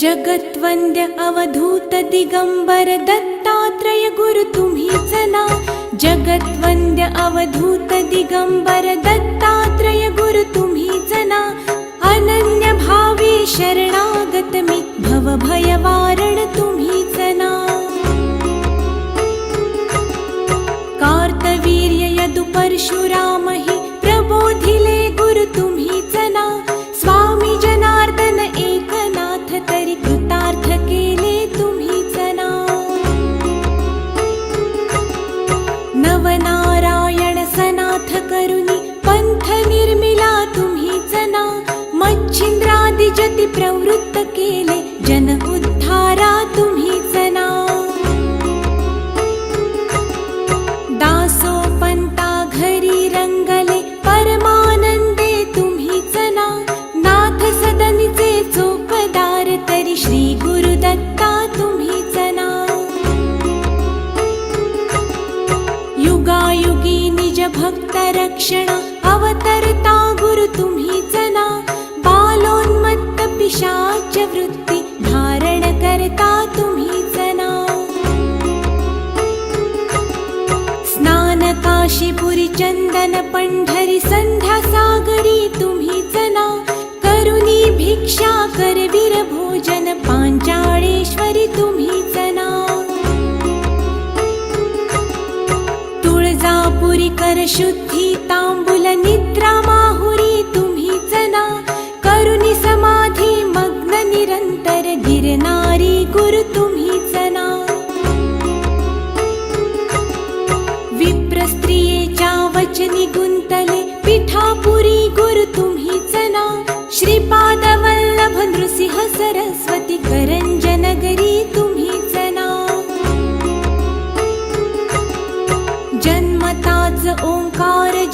जगत्वन्द्य अवधूत दिगम्बर दत्तात्रय गुरु तुम्ही सना जगत्वन्द्य अवधूत दिगम्बर दत्तात्रय गुरु तुम्ही तु जना। अनन्यभावे शरणागतमित् भव तुम्ही सना कार्तवीर्य यदु परशुरामहि काशीपुरी चंदन पंढरी संध्या सागरी तुम्ही जना करुणी भिक्षा करवीर भोजन पांचाळेश्वरी तुम्ही जना. तुळजापुरी कर शुद्ध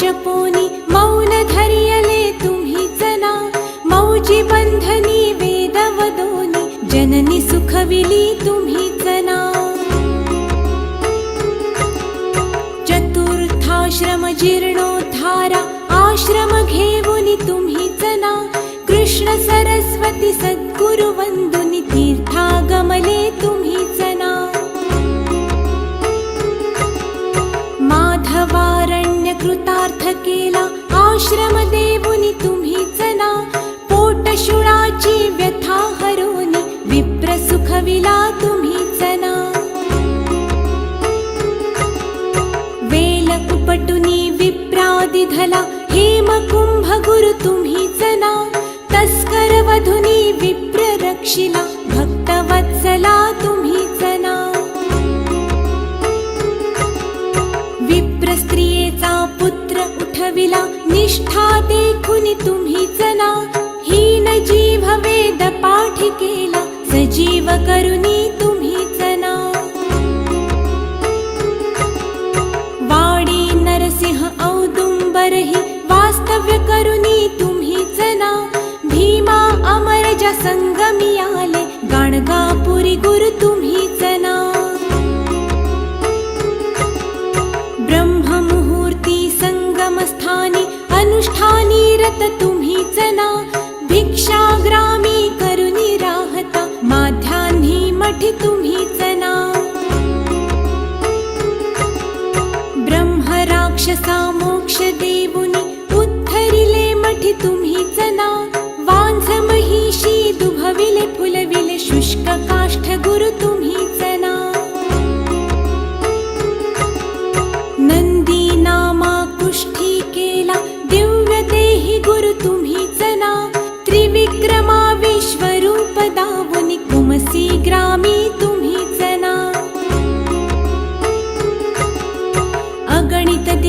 जपोनी मौन धरियले तुम्ही जना मौजी बंधनी वेद वदोनी जननी सुखविली तुम्ही जना. चतुर्थाश्रम जीर्णोद्धारा आश्रम घेऊनी तुम्ही जना कृष्ण सरस्वती हेम कुंभ गुरु तुम्हीच ना तस्कर वधुनी विप्र रक्षिला भक्त वत्सला तुम्हीच ना विप्र स्त्रियेचा पुत्र उठविला निष्ठा देखुनी तुम्हीच ना हीन जीव वेद पाठ केला सजीव करुनी गाणगापुरी गुरु तुम्हीच ना ब्रह्ममुहूर्ती संगमस्थानी अनुष्ठानी रत तुम्हीच जना. भिक्षाग्रामी करुणी राहता माध्यान्ही मठी तुम्ही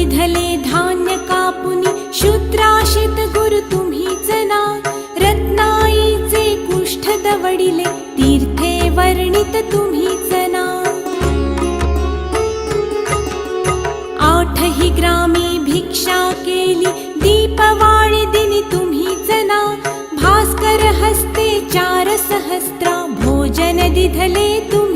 निधले धान्य कापुनी शूद्राशित गुरु तुम्हीच ना रत्नाईचे कुष्ठ दवडिले तीर्थे वर्णित तुम्हीच ना आठही ग्रामी भिक्षा केली दीपवाळी दिनी तुम्हीच ना भास्कर हस्ते चार सहस्त्रा भोजन दिधले तुम्ही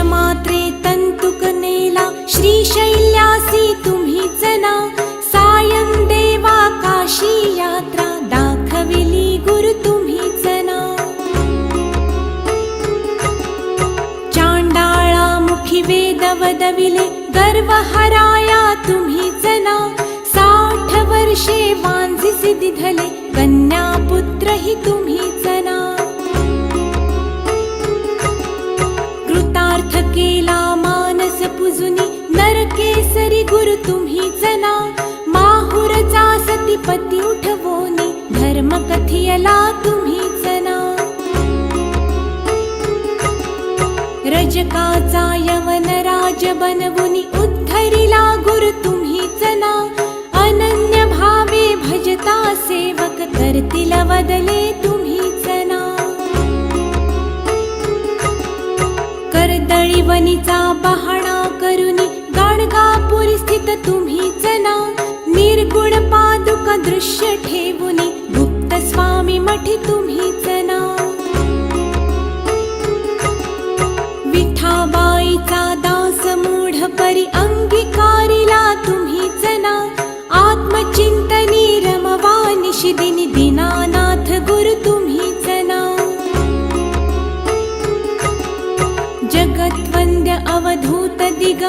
मात्रे तन्तुकनेला श्रीशैल्यासी तुम्ही जना. सायं देवा काशी यात्रा दाखविली गुरु तुम्ही जना. चाण्डाळा मुखी वेदवदविले गर्वहराया तुम्ही जना. साठ वर्षे वाञ्झि सिद्धले कन्यापुत्र हि तुम्ही जना. कृतार्थ केला मानस पुजुनी नरकेसरी गुरु तुम्हीच ना माहुरचा सतीपती उठवोनी धर्म कथियला तुम्ही जना. रजकाचा यवन राज बनवुनी उद्धरिला गुरु तुम्ही जना. अनन्य भावे भजता सेवक करतील वदले तुम्ही कर्दळी वनीचा बहाणा गाणगापुरी स्थित तुम्हीच ना निर्गुण पादुका दृश्य ठेवून गुप्त स्वामी मठी तुम्हीच ना विठाबाईचा दास मूढ परी अंगीकारिला तुम्हीच ना आत्मचिंतनी रमवा निशिदिनी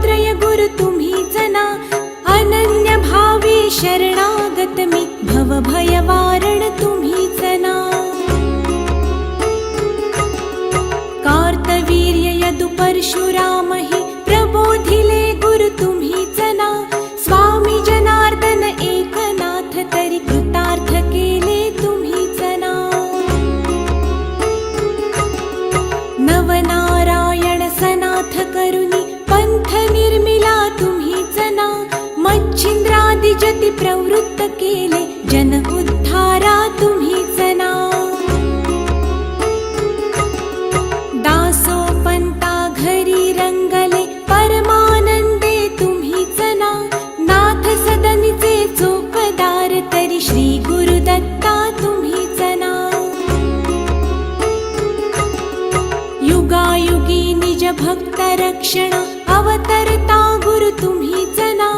दत्तात्रय गुरु तुम्हीच ना अनन्य भावे शरणागत मी भव भयवारण तुम्हीच ना कार्तवीर्य यदु परशुराम भक्त अवतरता गुरु तुम्ही जना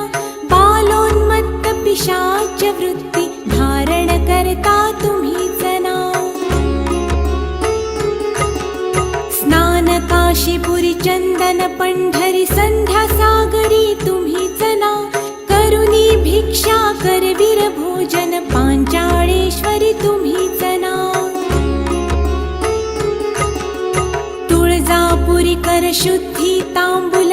बालोन्मत्त पिशाच वृत्ती धारण करता तुम्ही जना. स्नान काशीपुरी चंदन पंढरी संध्या सागरी तुम्ही जना करुणी भिक्षा करवीर भोजन पांचाळेश्वरी तुम्ही जना. तुळजापुरी कर शुद्ध పీతాంబుల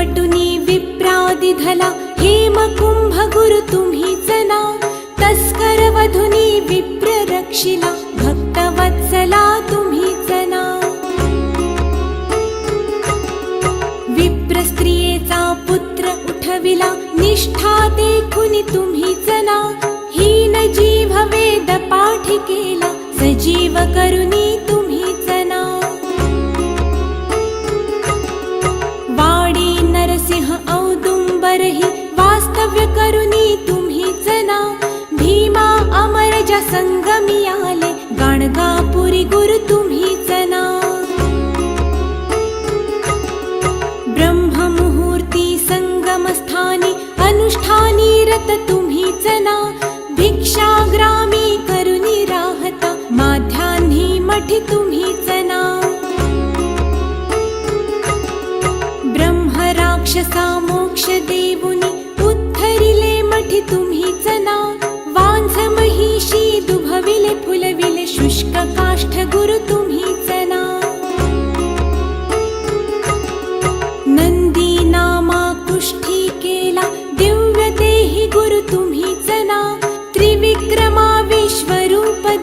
वेल उपटुनी हेम कुंभ गुरु तुम्ही जना। तस्कर वधुनी विप्र रक्षिला भक्तवत्सला तुम्ही जना। विप्र स्त्रियेचा पुत्र उठविला निष्ठा देखुनी तुम्ही जना। हीन जीव वेद पाठ केला सजीव करुनी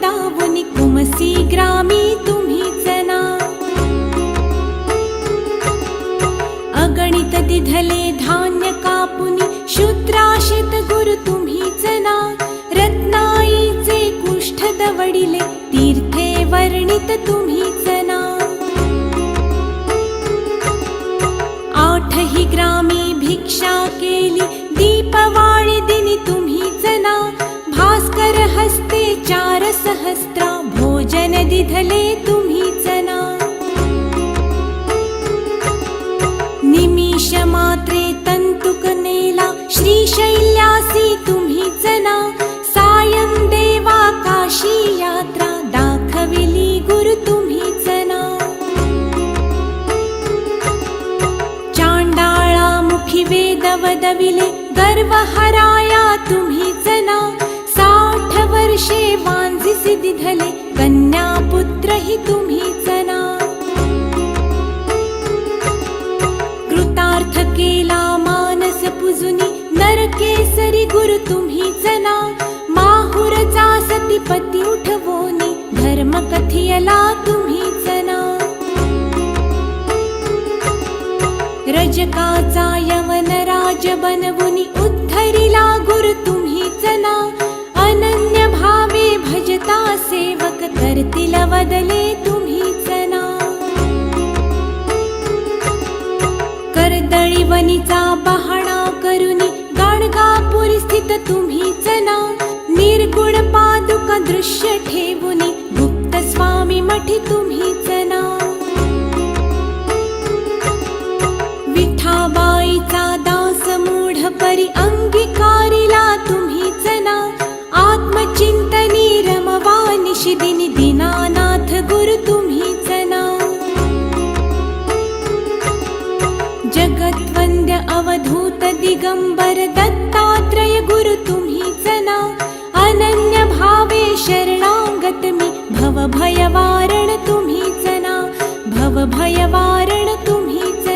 दावुनी कुमसी ग्रामी तुम्हीच ना अगणित दिधले धान्य कापुनी शूद्राशित गुरु तुम्हीच ना रत्नाईचे कुष्ठ दवडिले तीर्थे वर्णित तुम्हीच ना आठही ग्रामी भिक्षा केली दीपवा सहस्रा सहस्त्रा भोजन दिधले तुम्ही चना निमिष मात्रे तंतुक नेला श्रीशैल्यासी तुम्ही चना सायं देवा काशी यात्रा दाखविली गुरु तुम्ही चना चांडाळा मुखी वेद वदविले गर्व हराया तुम्ही चना साठ वर्षे वांझिसी दिधले कन्या पुत्र हि तुम्हीच ना कृतार्थ केला मानस पुजुनी नरकेसरी गुरु तुम्हीच ना माहुरचा सतीपती उठवोनी धर्म कथियला तुम्हीच ना रजकाचा यवन राज बनवुनी उद्धरिला गुरु तुम्हीच ना सेवक करतील वदले तुम्हीच ना करदळी वनीचा बहाणा करुनी गाणगापुरी स्थित तुम्हीच ना निर्गुण पादुका दृश्य ठेवुनी गुप्त स्वामी मठी तुम्हीच ना विठाबाईचा दास मूढ परी अंग दिगंबर दत्तात्रय गुरु तु अनन्य भावे शरणागत शरणाङ्गतमि भव भय वारण तु भव भयवारण भव भयवारणतु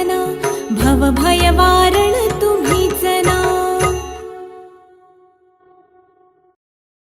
ना भव भयवारण